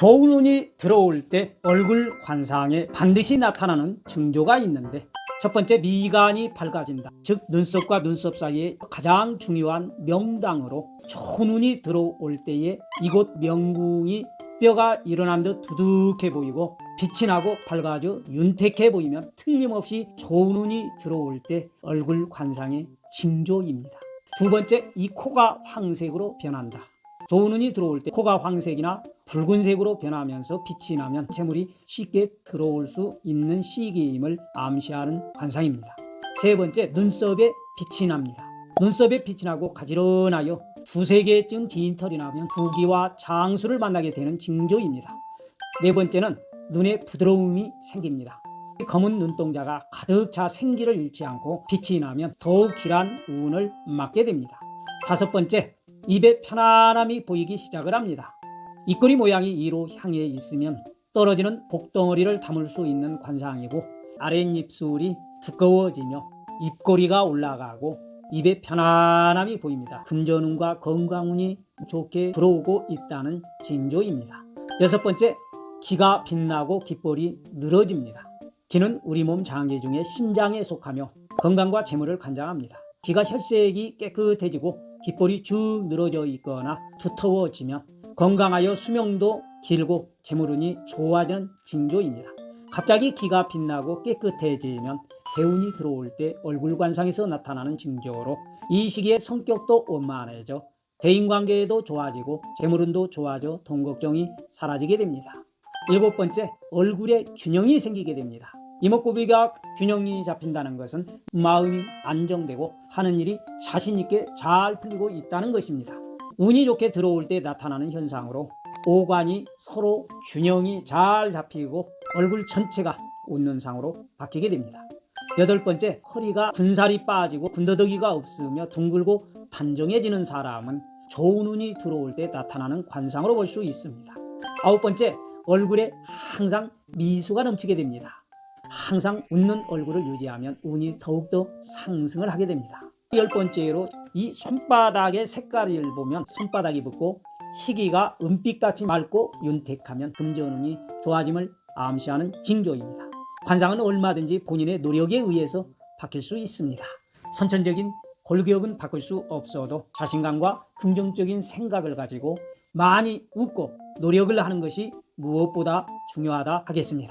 좋은 운이 들어올 때 얼굴 관상에 반드시 나타나는 징조가 있는데 첫 번째 미간이 밝아진다. 즉 눈썹과 눈썹 사이에 가장 중요한 명당으로 좋은 운이 들어올 때에 이곳 명궁이 뼈가 일어난 듯 두둑해 보이고 빛이 나고 밝아져 윤택해 보이면 틀림없이 좋은 운이 들어올 때 얼굴 관상의 징조입니다. 두 번째 이 코가 황색으로 변한다. 좋은 운이 들어올 때 코가 황색이나 붉은색으로 변하면서 빛이 나면 재물이 쉽게 들어올 수 있는 시기임을 암시하는 관상입니다. 세 번째 눈썹에 빛이 납니다. 눈썹에 빛이 나고 가지런하여 두세 개쯤 긴 털이 나면 부기와 장수를 만나게 되는 징조입니다. 네 번째는 눈에 부드러움이 생깁니다. 검은 눈동자가 가득 차 생기를 잃지 않고 빛이 나면 더욱 길한 운을 맞게 됩니다. 다섯 번째, 입에 편안함이 보이기 시작을 합니다. 입꼬리 모양이 이로 향해 있으면 떨어지는 복덩어리를 담을 수 있는 관상이고 아랫입술이 두꺼워지며 입꼬리가 올라가고 입에 편안함이 보입니다. 금전운과 건강운이 좋게 들어오고 있다는 징조입니다. 여섯 번째, 기가 빛나고 깃볼이 늘어집니다. 기는 우리 몸 장기 중에 신장에 속하며 건강과 재물을 관장합니다. 기가 혈색이 깨끗해지고 깃볼이 쭉 늘어져 있거나 두터워지면 건강하여 수명도 길고 재물운이 좋아지는 징조입니다. 갑자기 기가 빛나고 깨끗해지면 대운이 들어올 때 얼굴 관상에서 나타나는 징조로 이 시기에 성격도 원만해져 대인관계도 좋아지고 재물운도 좋아져 돈 걱정이 사라지게 됩니다. 일곱 번째, 얼굴에 균형이 생기게 됩니다. 이목구비가 균형이 잡힌다는 것은 마음이 안정되고 하는 일이 자신있게 잘 풀리고 있다는 것입니다. 운이 좋게 들어올 때 나타나는 현상으로 오관이 서로 균형이 잘 잡히고 얼굴 전체가 웃는 상으로 바뀌게 됩니다. 여덟 번째, 허리가 군살이 빠지고 군더더기가 없으며 둥글고 단정해지는 사람은 좋은 운이 들어올 때 나타나는 관상으로 볼 수 있습니다. 아홉 번째, 얼굴에 항상 미소가 넘치게 됩니다. 항상 웃는 얼굴을 유지하면 운이 더욱더 상승을 하게 됩니다. 열 번째로 이 손바닥의 색깔을 보면 손바닥이 붓고 시기가 은빛같이 맑고 윤택하면 금전운이 좋아짐을 암시하는 징조입니다. 관상은 얼마든지 본인의 노력에 의해서 바뀔 수 있습니다. 선천적인 골격은 바꿀 수 없어도 자신감과 긍정적인 생각을 가지고 많이 웃고 노력을 하는 것이 무엇보다 중요하다 하겠습니다.